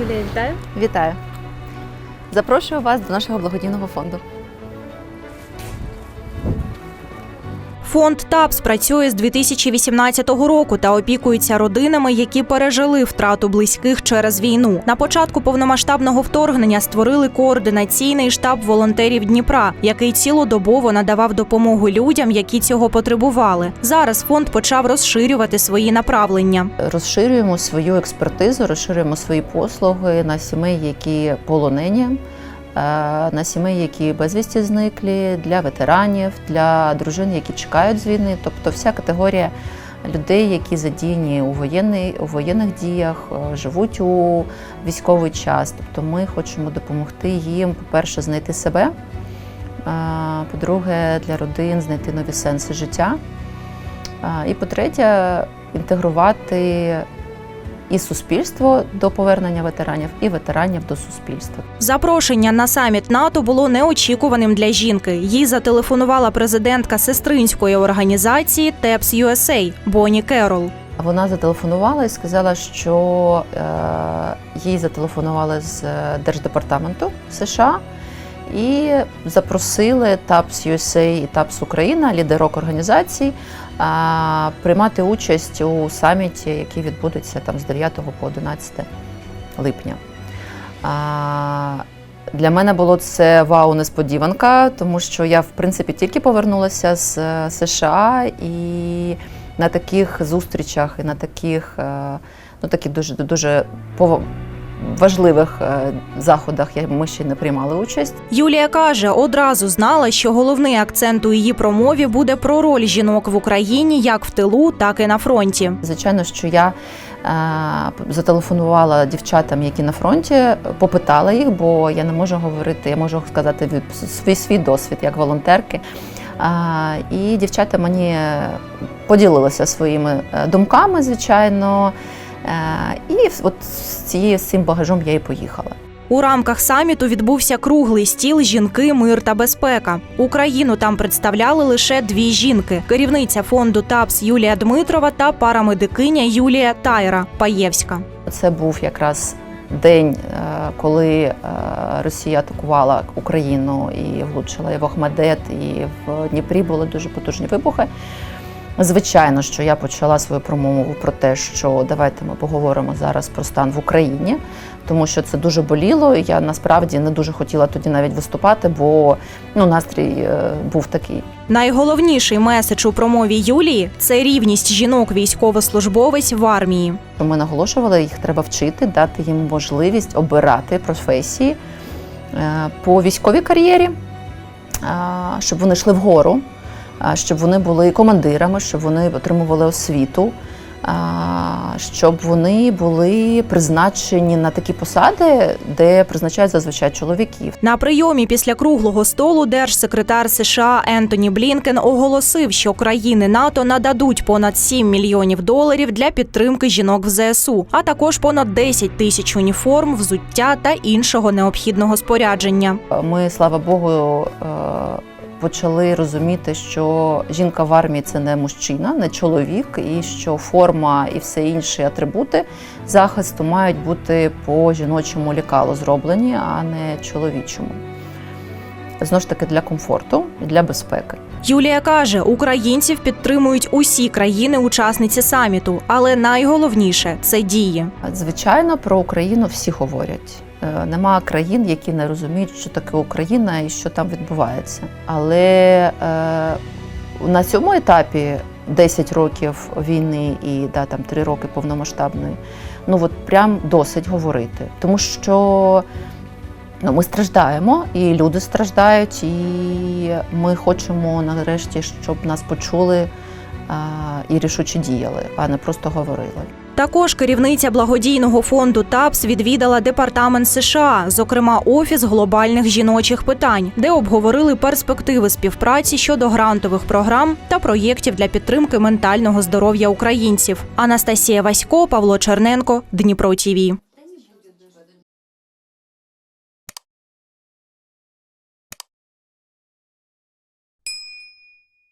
Юлія, вітаю. Вітаю! Запрошую вас до нашого благодійного фонду. Фонд ТАПС працює з 2018 року та опікується родинами, які пережили втрату близьких через війну. На початку повномасштабного вторгнення створили координаційний штаб волонтерів Дніпра, який цілодобово надавав допомогу людям, які цього потребували. Зараз фонд почав розширювати свої направлення. Розширюємо свою експертизу, розширюємо свої послуги на сімей, які полонені, на сімей, які безвісті зниклі, для ветеранів, для дружин, які чекають з війни. Тобто вся категорія людей, які задіяні у, воєнний, у воєнних діях, е, живуть у військовий час. Тобто ми хочемо допомогти їм, по-перше, знайти себе, е, по-друге, для родин знайти нові сенси життя. І по-третє, інтегрувати і суспільство до повернення ветеранів, і ветеранів до суспільства. Запрошення на саміт НАТО було неочікуваним для жінки. Їй зателефонувала президентка сестринської організації ТЕПС USA Бонні Керол. Вона зателефонувала і сказала, що е, їй зателефонували з е, Держдепартаменту США і запросили ТАПС USA і ТАПС Україна, лідерок організацій, приймати участь у саміті, який відбудеться там з 9 по 11 липня. Для мене було це вау несподіванка, тому що я в принципі тільки повернулася з е, США і на таких зустрічах і на таких, е, ну таких дуже дуже важливих е, заходах ми ще не приймали участь. Юлія каже, одразу знала, що головний акцент у її промові буде про роль жінок в Україні як в тилу, так і на фронті. Звичайно, що я е, зателефонувала дівчатам, які на фронті, попитала їх, бо я не можу говорити, я можу сказати від свій свій досвід як волонтерки. І дівчата мені поділилися своїми е, думками, звичайно. Е, і от з цією з цим багажом я і поїхала. У рамках саміту відбувся круглий стіл жінки, мир та безпека. Україну там представляли лише дві жінки: керівниця фонду ТАПС Юлія Дмитрова та парамедикиня Юлія Тайра Паєвська. Це був якраз день, е, коли е, Росія атакувала Україну і влучила і в Охмадет, і в Дніпрі були дуже потужні вибухи. Звичайно, що я почала свою промову про те, що давайте ми поговоримо зараз про стан в Україні, тому що це дуже боліло. Я насправді не дуже хотіла тоді навіть виступати, бо ну настрій е, був такий. Найголовніший меседж у промові Юлії це рівність жінок військовослужбовець в армії. Ми наголошували, їх треба вчити, дати їм можливість обирати професії е, по військовій кар'єрі, е, щоб вони йшли вгору, щоб вони були командирами, щоб вони отримували освіту, щоб вони були призначені на такі посади, де призначають зазвичай чоловіків. На прийомі після круглого столу держсекретар США Ентоні Блінкен оголосив, що країни НАТО нададуть понад 7 мільйонів доларів для підтримки жінок в ЗСУ, а також понад 10 тисяч уніформ, взуття та іншого необхідного спорядження. Ми, слава Богу, е, почали розуміти, що жінка в армії це не мужчина, не чоловік, і що форма і все інші атрибути захисту мають бути по жіночому лікалу зроблені, а не чоловічому. Знову ж таки для комфорту і для безпеки. Юлія каже, українців підтримують усі країни-учасниці саміту, але найголовніше це дії. Звичайно, про Україну всі говорять. Е, Нема країн, які не розуміють, що таке Україна і що там відбувається. Але е, на цьому етапі 10 років війни і да, там 3 роки повномасштабної, ну от прям досить говорити. Тому що ну, ми страждаємо, і люди страждають, і ми хочемо нарешті, щоб нас почули і рішуче діяли, а не просто говорили. Також керівниця благодійного фонду ТАПС відвідала департамент США, зокрема офіс глобальних жіночих питань, де обговорили перспективи співпраці щодо грантових програм та проєктів для підтримки ментального здоров'я українців. Анастасія Васько, Павло Черненко, Дніпро ТІВІ.